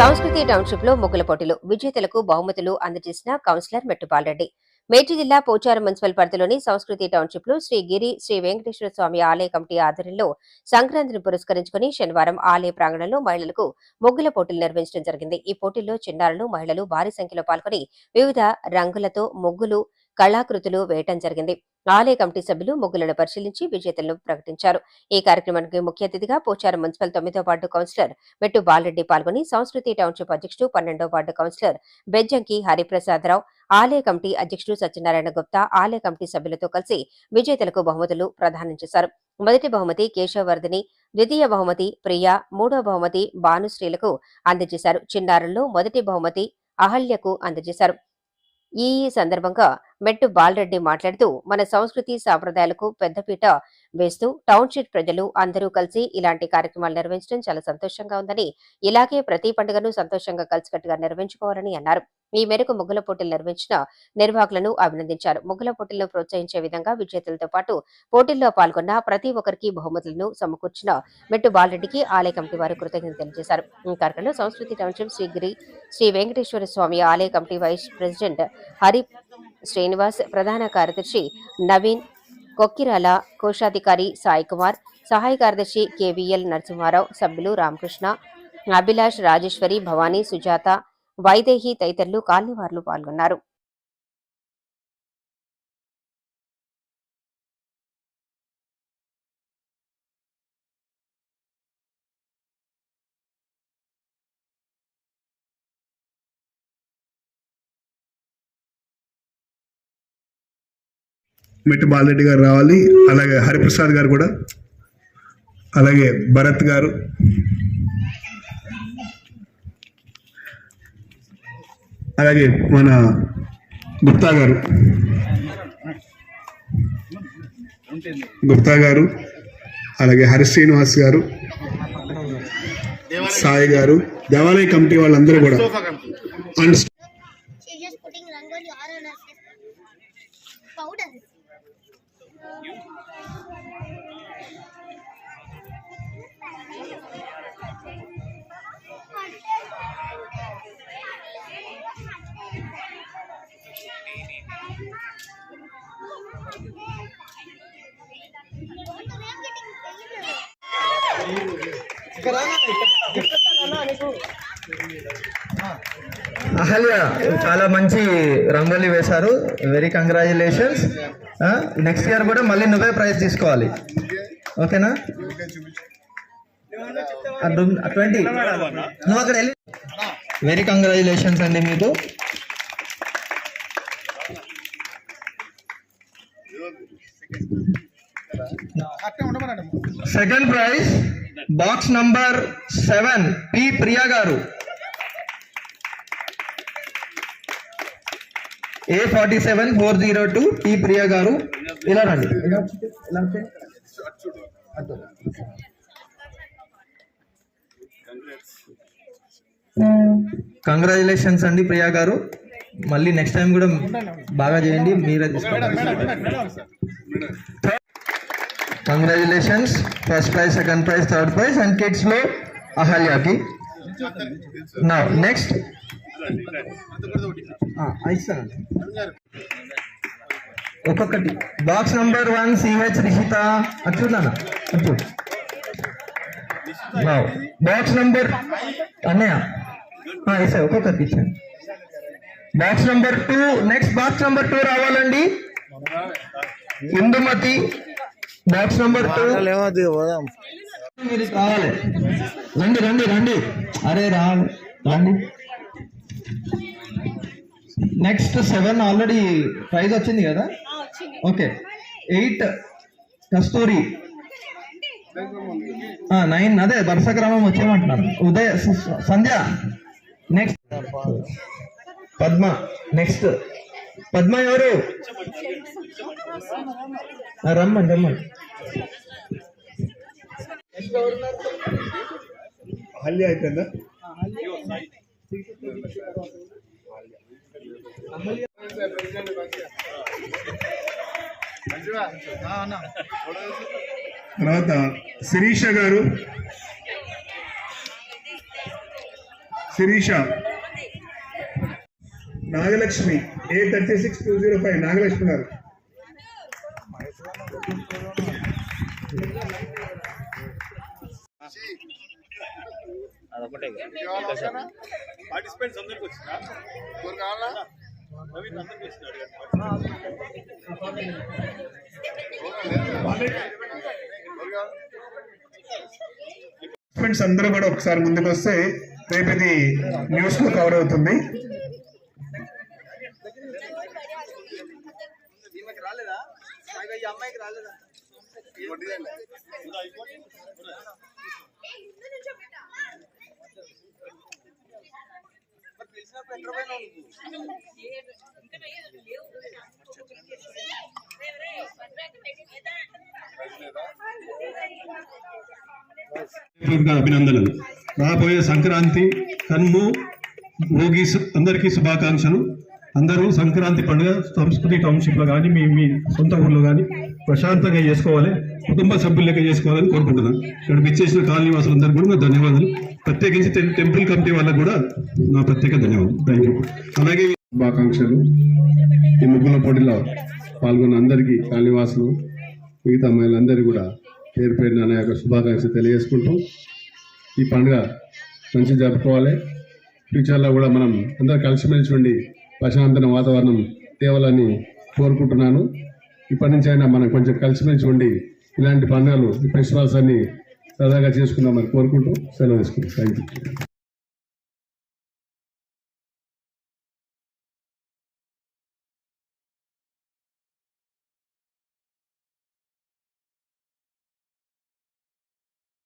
సంస్కృతి టౌన్షిప్లో ముగ్గుల పోటీలు. విజేతలకు బహుమతులు అందజేసిన కౌన్సిలర్ మెట్టుపాల్రెడ్డి మేడ్చి జిల్లా పోచారం మున్సిపల్ పరిధిలోని సంస్కృతి టౌన్షిప్లో శ్రీ గిరి శ్రీ వెంకటేశ్వర స్వామి ఆలయ కమిటీ ఆధ్వర్యంలో సంక్రాంతిని పురస్కరించుకుని శనివారం ఆలయ ప్రాంగణంలో మహిళలకు ముగ్గుల పోటీలు నిర్వహించడం జరిగింది. ఈ పోటీల్లో చిన్నారులు మహిళలు భారీ సంఖ్యలో పాల్గొని వివిధ రంగులతో ముగ్గులు కళాకృతులు వేయటం జరిగింది. ఆలయ కమిటీ సభ్యులు ముగ్గులను పరిశీలించి విజేతలను ప్రకటించారు. ఈ కార్యక్రమానికి ముఖ్య అతిథిగా పోచారం మున్సిపల్ తొమ్మిదో వార్డు కౌన్సిలర్ మెట్టు బాలరెడ్డి పాల్గొని సంస్కృతి టౌన్షిప్ అధ్యక్షుడు పన్నెండో వార్డు కౌన్సిలర్ బెజ్జంకి హరిప్రసాదరావు ఆలయ కమిటీ అధ్యక్షుడు సత్యనారాయణ గుప్తా ఆలయ కమిటీ సభ్యులతో కలిసి విజేతలకు బహుమతులు ప్రదానం చేశారు. మొదటి బహుమతి కేశవవర్ధిని ద్వితీయ బహుమతి ప్రియా మూడో బహుమతి భానుశ్రీలకు అందజేశారు. చిన్నారుల్లో మొదటి బహుమతి అహల్యకు అందజేశారు. ఈ సందర్భంగా మెట్టు బాలరెడ్డి మాట్లాడుతూ మన సంస్కృతి సాంప్రదాయాలకు పెద్దపీట వేస్తూ టౌన్షిప్ ప్రజలు అందరూ కలిసి ఇలాంటి కార్యక్రమాలు నిర్వహించడం చాలా సంతోషంగా ఉందని ఇలాగే ప్రతి పండుగను సంతోషంగా కలిసికట్టుగా నిర్వహించుకోవాలని అన్నారు. ఈ మేరకు ముగ్గుల పోటీలు నిర్వహించిన నిర్వాహకులను అభినందించారు. ముగ్గుల పోటీలను ప్రోత్సహించే విధంగా విజేతలతో పాటు పోటీల్లో పాల్గొన్న ప్రతి ఒక్కరికి బహుమతులను సమకూర్చిన మెట్టు బాలరెడ్డికి ఆలయ కమిటీ వారు కృతజ్ఞతలు తెలియజేశారు. ఈ కార్యక్రమంలో సంస్కృతి టౌన్షిప్ శ్రీ గిరి శ్రీ వెంకటేశ్వర స్వామి ఆలయ committee vice president Hari Srinivas ప్రధాన కార్యదర్శి నవీన్ కొక్కిరాల కోశాధికారి సాయి కుమార్ సహాయ కార్యదర్శి కేవీఎల్ నరసింహారావు సభ్యులు రామకృష్ణ అభిలాష్ రాజేశ్వరి భవానీ సుజాత వైదేహి తదితరులు కాలనీవారులు పాల్గొన్నారు. మెట్టు బాలరెడ్డి గారు రావాలి. అలాగే హరిప్రసాద్ గారు కూడా. అలాగే భరత్ గారు. అలాగే మన గుప్తా గారు. గుప్తా గారు. అలాగే హరి శ్రీనివాస్ గారు. సాయి గారు. దేవాలయ కమిటీ వాళ్ళందరూ కూడా. అండ్ She's అహల్య చాలా మంచి రంగోలీ వేశారు. వెరీ కంగ్రాచులేషన్స్ నెక్స్ట్ ఇయర్ కూడా మళ్ళీ నువ్వే ప్రైజ్ తీసుకోవాలి. ఓకేనా ట్వంటీ నువ్వు అక్కడ వెళ్ళి వెరీ కంగ్రాచులేషన్స్ అండి మీకు. Second prize box number seven P Priya garu. A forty seven four zero two T Priya garu ఇలా రండి కంగ్రాచులేషన్స్ అండి ప్రియా గారు. మళ్ళీ నెక్స్ట్ టైం కూడా బాగా చేయండి మీరే తీసుకోండి. Congratulations first prize second prize third prize and కిడ్స్లో అహల్యాకి. నెక్స్ట్ ఇస్తానండి ఒక్కొక్కటి. Box number one CH Rishitha అటు చూడనా అటు చూడు. బాక్స్ నంబర్ అన్నయ్య. ఇసా ఒక్కొక్కరికి ఇచ్చాను box number two next box number two రావాలండి. ఇందుమతి. బాక్స్ నంబర్ టూ మీరు రావాలి రండి రండి రండి. అరే రా రండి. నెక్స్ట్ సెవెన్ ఆల్రెడీ ప్రైజ్ వచ్చింది కదా? ఓకే ఎయిట్ కస్తూరి. నైన్ అదే వరుస క్రమం వచ్చేయమంటున్నారు. ఉదయ్ సంధ్య. నెక్స్ట్ పద్మ. నెక్స్ట్ పద్మ ఎవరు? ఆ, రమ్మని రమ్మని. హల్లి అయిపోయిందా? తర్వాత Sirisha garu. Sirisha. Nagalakshmi A thirty six two zero five Nagalakshmi garu. Participants అందరికి వచ్చిందా? నవీన్ అందరికి వచ్చినాడు ఫ్రెండ్స్ అందరూ కూడా ఒకసారి ముందుకు వస్తే రేపు ఇది న్యూస్లో కవర్ అవుతుంది రాలేదా? ఈ అమ్మాయికి రాలేదా అభినందనలు. రాబోయే సంక్రాంతి కన్ము భోగి అందరికీ శుభాకాంక్షలు. అందరూ సంక్రాంతి పండుగ సంస్కృతి టౌన్షిప్లో కానీ మీ మీ సొంత ఊర్లో కానీ ప్రశాంతంగా చేసుకోవాలి కుటుంబ సభ్యులు లెక్క చేసుకోవాలని కోరుకుంటున్నాను. ఇక్కడ ఇచ్చేసిన కాలనీ వాసులందరికీ కూడా ధన్యవాదాలు. ప్రత్యేకించి టెంపుల్ కమిటీ వాళ్ళకు కూడా నా ప్రత్యేక ధన్యవాదాలు. Thank you. అలాగే శుభాకాంక్షలు. ఈ ముగ్గుల పోటీలో పాల్గొన్న అందరికీ కాళీవాసులు మిగతా మహిళలందరికీ కూడా పేరు పేరున నా యొక్క శుభాకాంక్షలు తెలియజేసుకుంటూ ఈ పండుగ మంచి జరుపుకోవాలి. ఫ్యూచర్లో కూడా మనం అందరూ కలిసిమెలిసి ఉండి ప్రశాంతన వాతావరణం తేవాలని కోరుకుంటున్నాను. ఇప్పటి నుంచి అయినా మనం కొంచెం కలిసిమెలిసి ఉండి ఇలాంటి పండుగలు ఫెస్టివల్స్ అన్ని సరదాగా చేసుకుందామని కోరుకుంటూ సెలవు తీసుకుంటాం థ్యాంక్ యూ